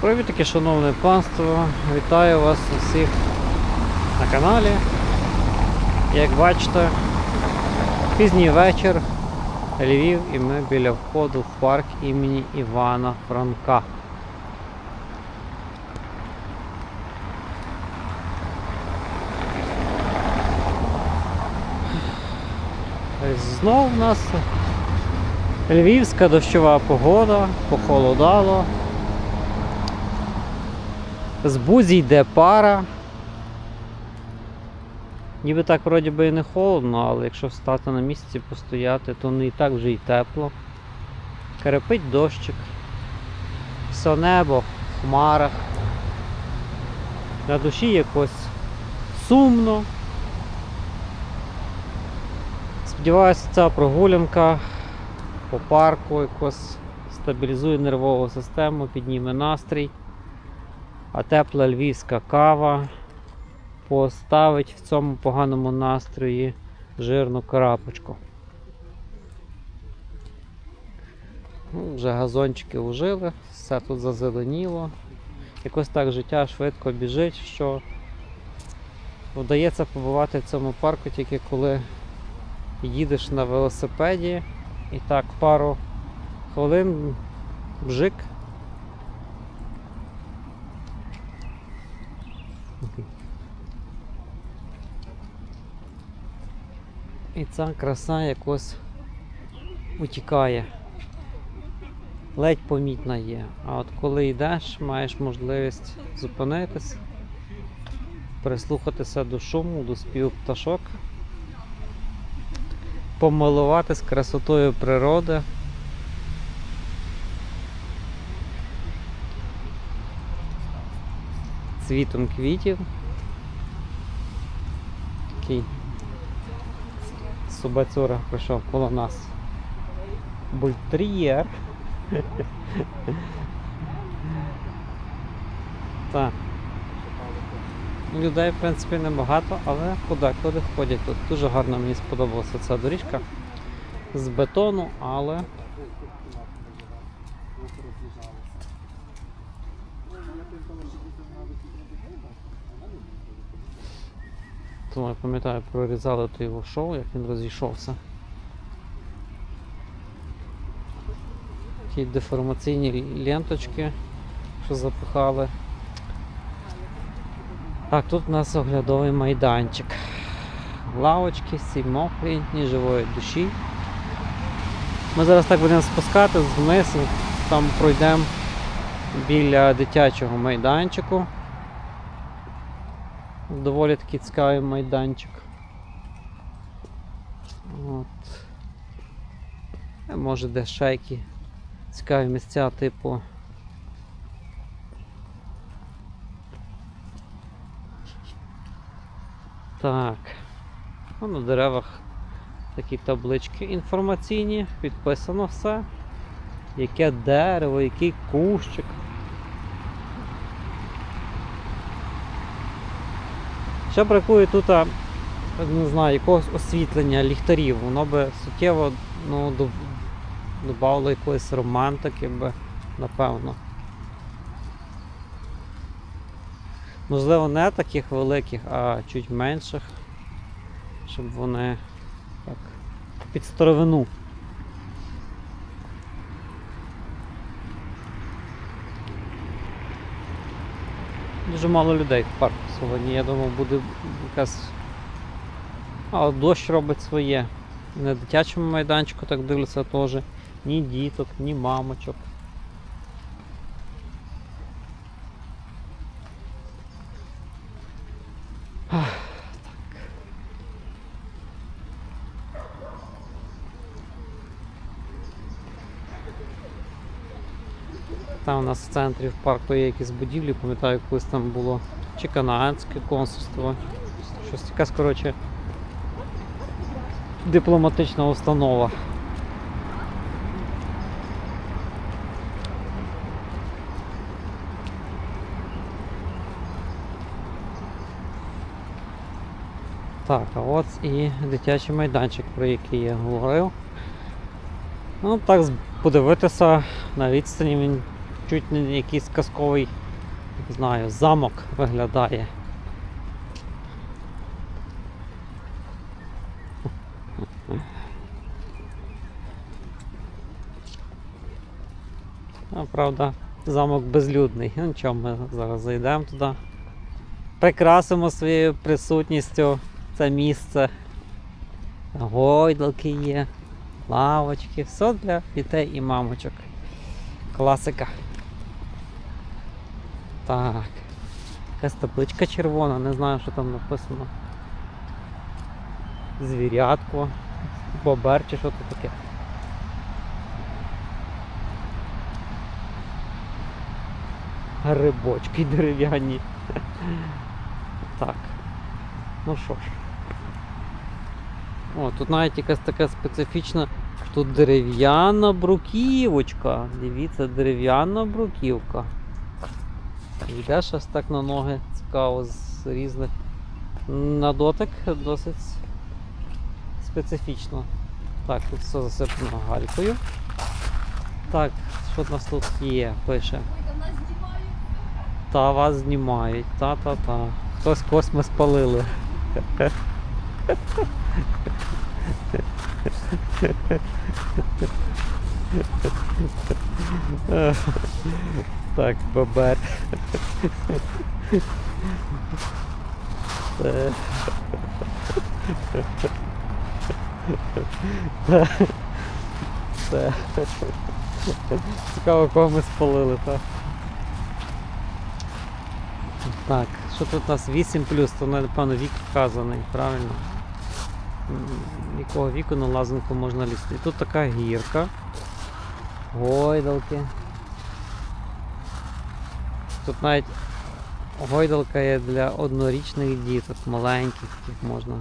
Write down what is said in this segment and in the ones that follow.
Привіт таке, шановне панство! Вітаю вас усіх на каналі. Як бачите, пізній вечір, Львів і ми біля входу в парк імені Івана Франка. Знов у нас львівська дощова погода, похолодало. З бузі йде пара. Ніби так вроді би і не холодно, але якщо встати на місці постояти, то не і так вже й тепло. Керепить дощик. Все небо в хмарах. На душі якось сумно. Сподіваюся, ця прогулянка по парку якось стабілізує нервову систему, підніме настрій. А тепла львівська кава поставить в цьому поганому настрої жирну крапочку. Ну, вже газончики ужили, все тут зазеленіло. Якось так життя швидко біжить, що вдається побувати в цьому парку тільки коли їдеш на велосипеді і так пару хвилин бжик І ця краса якось утікає. Ледь помітна є. А от коли йдеш, маєш можливість зупинитись, прислухатися до шуму, до співу пташок, помилуватись красотою природи. Цвітом квітів. Такий Собацюра прийшов коло нас. Бультер'єр. Так. Людей, в принципі, небагато, але куди-куди ходять тут. Дуже гарно мені сподобалася ця доріжка з бетону, але Тому я пам'ятаю, прорізали то його шоу, як він розійшовся. Ті деформаційні ленточки, що запихали. Так, тут у нас оглядовий майданчик. Лавочки, всі мокрі, ні живої душі. Ми зараз так будемо спускати вниз, там пройдемо біля дитячого майданчику. Доволі такий цікавий майданчик. От. Е, Може де які цікаві місця, типу. Так. Ну, на деревах такі таблички інформаційні, підписано все. Яке дерево, який кущик. Ще бракує тут, не знаю, якогось освітлення ліхтарів. Воно би суттєво ну, додавало якоїсь романтики би, напевно. Можливо, не таких великих, а чуть менших, щоб вони так під старовину. Дуже мало людей в парку сьогодні. Я думав, буде якась. А дощ робить своє. На дитячому майданчику так дивляться теж. Ні діток, ні мамочок. Там у нас в центрі в парку є якісь будівлі, пам'ятаю, колись там було чи канадське консульство, щось якась, коротше, дипломатична установа. Так, а от і дитячий майданчик, про який я говорив. Ну, так подивитися на відстані він чуть не якийсь казковий, не знаю, замок виглядає. А, правда, замок безлюдний. Ну нічого, ми зараз зайдемо туди. Прикрасимо своєю присутністю це місце. Гойдалки є, лавочки, все для дітей і мамочок. Класика. Так. Якась табличка червона, не знаю, що там написано. Звірятко, бобер чи що це таке. Грибочки дерев'яні. Так. Ну що ж. О, тут навіть якась така специфічна. Тут дерев'яна бруківочка. Дивіться, дерев'яна бруківка. Йдеш ось так на ноги цікаво з різних. На дотик досить специфічно. Так, тут все засипано галькою. Так, що в нас тут є? Пише. Та вас знімають. Та-та-та. Хтось космос спалили. Так. Це... Цікаво, кого ми спалили, так? Так, що тут у нас 8 то напевно вік вказаний, правильно? Якого віку на лазанку можна лізти. І тут така гірка. Гойдалки. Тут навіть гойдалка є для однорічних діток, маленьких таких можна.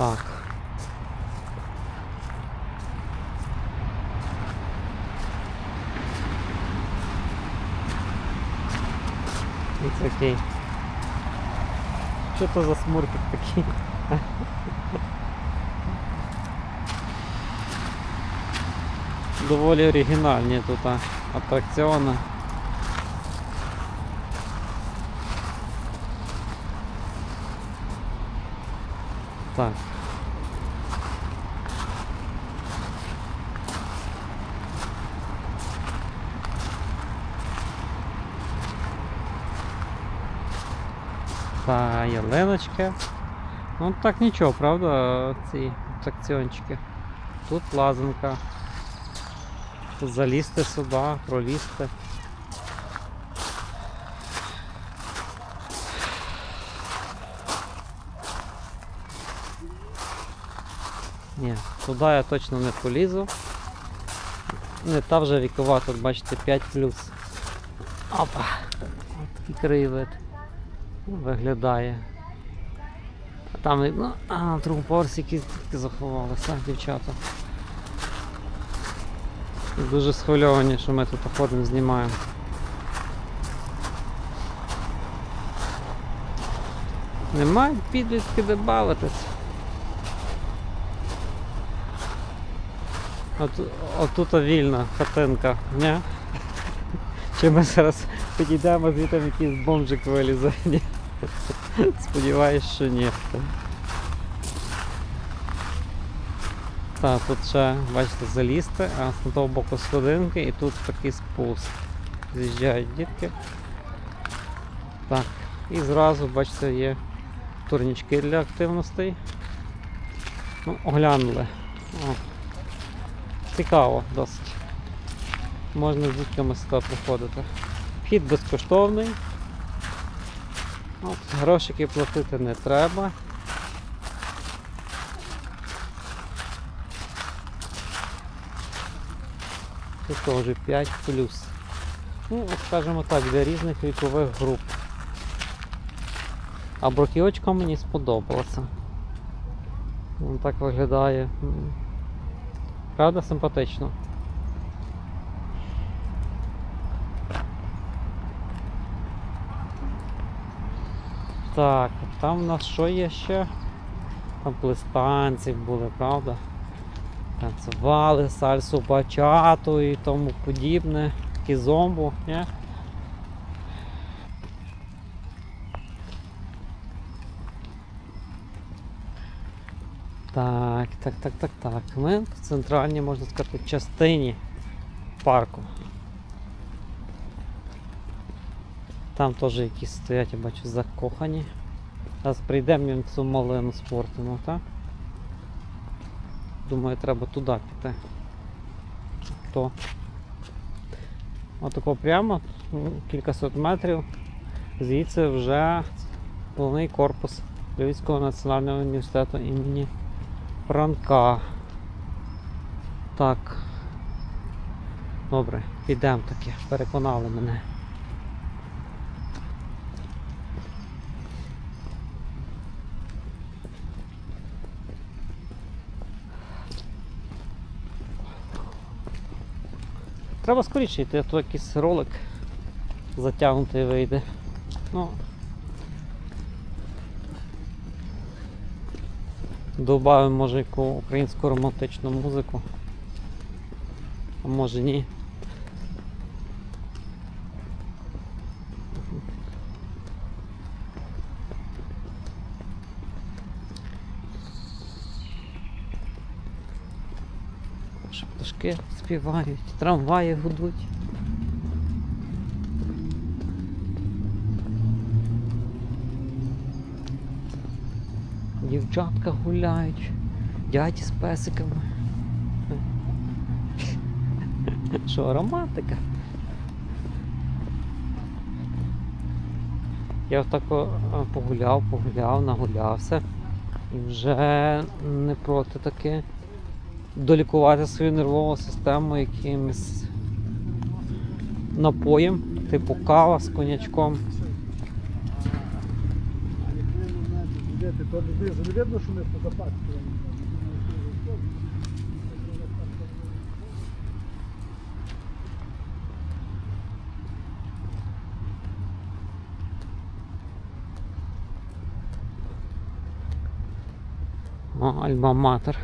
Так. It's окей. Що то за смурфик такий? Доволі оригінальні тут атракціони. Так. Та ялиночки. Ну так нічого, правда, ці атракціончики. Тут лазанка. Залізти сюди, пролізти. Ні, туди я точно не полізу. Не та вже вікова, тут бачите 5 Опа! Ось такий краєвид виглядає. А там видно, а на другому поверсі якісь заховалися, дівчата. Дуже схвильовані, що ми тут ходимо, знімаємо. Немає підлітки де бавитись. Отут вільна хатинка, ні? Чи ми зараз підійдемо, звідти якийсь бомжик вилізе? Ні. Сподіваюсь, що ні. Так, тут ще, бачите, залізти, а з того боку сходинки і тут такий спуск. З'їжджають дітки. Так, і зразу, бачите, є турнічки для активностей. Ну, оглянули. О. Цікаво досить. Можна з дітками сюди приходити. Вхід безкоштовний. От, грошики платити не треба. Тут теж 5 плюс. Ну, скажімо так, для різних вікових груп. А бруківочка мені сподобалася. Він так виглядає. Правда, симпатично. Так, там у нас що є ще? Там плестанці були, правда? Танцювали, сальсу бачату і тому подібне, кізомбу, ні? Так, так, так, так, так. Ми в центральній, можна сказати, частині парку. Там теж якісь стоять, я бачу, закохані. Зараз прийдемо цю малину спортимо, так? Думаю, треба туди піти. То. Отако прямо, кількасот метрів. Звідси вже головний корпус Львівського національного університету імені Франка. Так. Добре, підемо таки, переконали мене. Треба скоріше йти, а то якийсь ролик затягнутий вийде. Ну. Добавимо може яку українську романтичну музику. А може ні. Пташки співають, трамваї гудуть. Дівчатка гуляють, дяді з песиками. Що, романтика? Я отако а, погуляв, погуляв, нагулявся і вже не проти таки долікувати свою нервову систему якимось напоєм, типу кава з коньячком. То не видно, що ми позапачкали. О, альма-матер.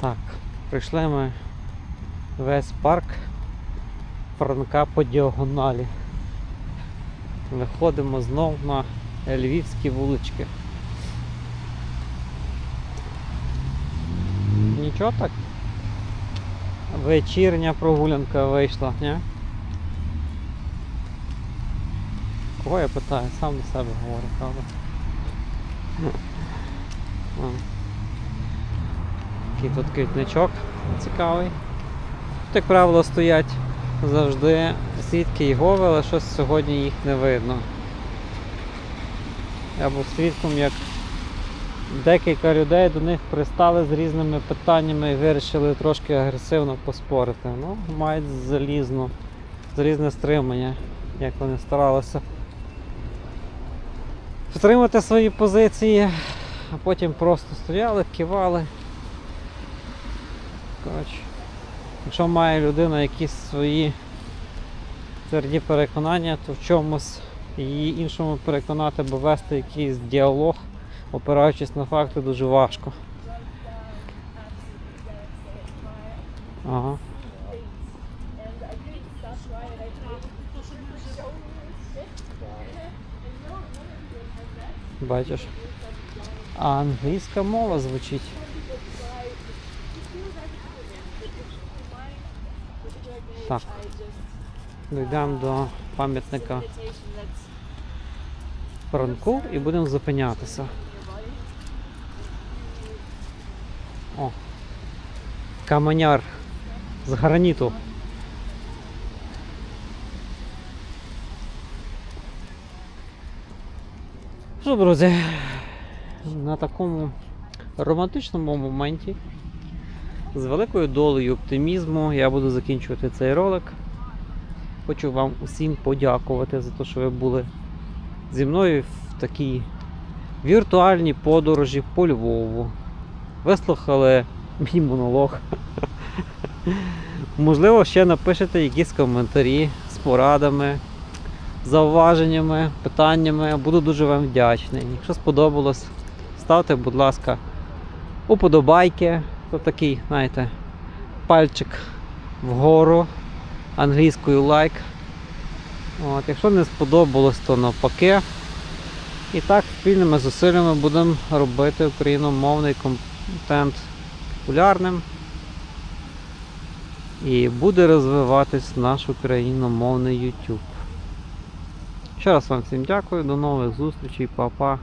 Так, прийшли ми весь парк Франка по діагоналі. Виходимо знов на львівські вулички. Нічого так? Вечірня прогулянка вийшла, ні? Кого я питаю? Сам до себе говорю, правда? Такий тут квітничок цікавий. Тут, як правило, стоять завжди свідки Єгови, але щось сьогодні їх не видно. Я був свідком, як декілька людей до них пристали з різними питаннями і вирішили трошки агресивно поспорити. Ну, мають залізну, залізне стримання, як вони старалися втримати свої позиції, а потім просто стояли, кивали. Коротше. Якщо має людина якісь свої тверді переконання, то в чомусь її іншому переконати або вести якийсь діалог, опираючись на факти, дуже важко. Ага. Бачиш? А англійська мова звучить. Так. Дійдемо до пам'ятника Франку і будемо зупинятися. О. Каменяр з граніту. Що, друзі, на такому романтичному моменті З великою долею оптимізму я буду закінчувати цей ролик. Хочу вам усім подякувати за те, що ви були зі мною в такій віртуальній подорожі по Львову. Вислухали мій монолог. Можливо, ще напишете якісь коментарі з порадами, зауваженнями, питаннями. Буду дуже вам вдячний. Якщо сподобалось, ставте, будь ласка, уподобайки. То такий, знаєте, пальчик вгору, англійською лайк. От, якщо не сподобалось, то навпаки. І так, спільними зусиллями будемо робити україномовний контент популярним. І буде розвиватись наш україномовний YouTube. Ще раз вам всім дякую, до нових зустрічей, па-па.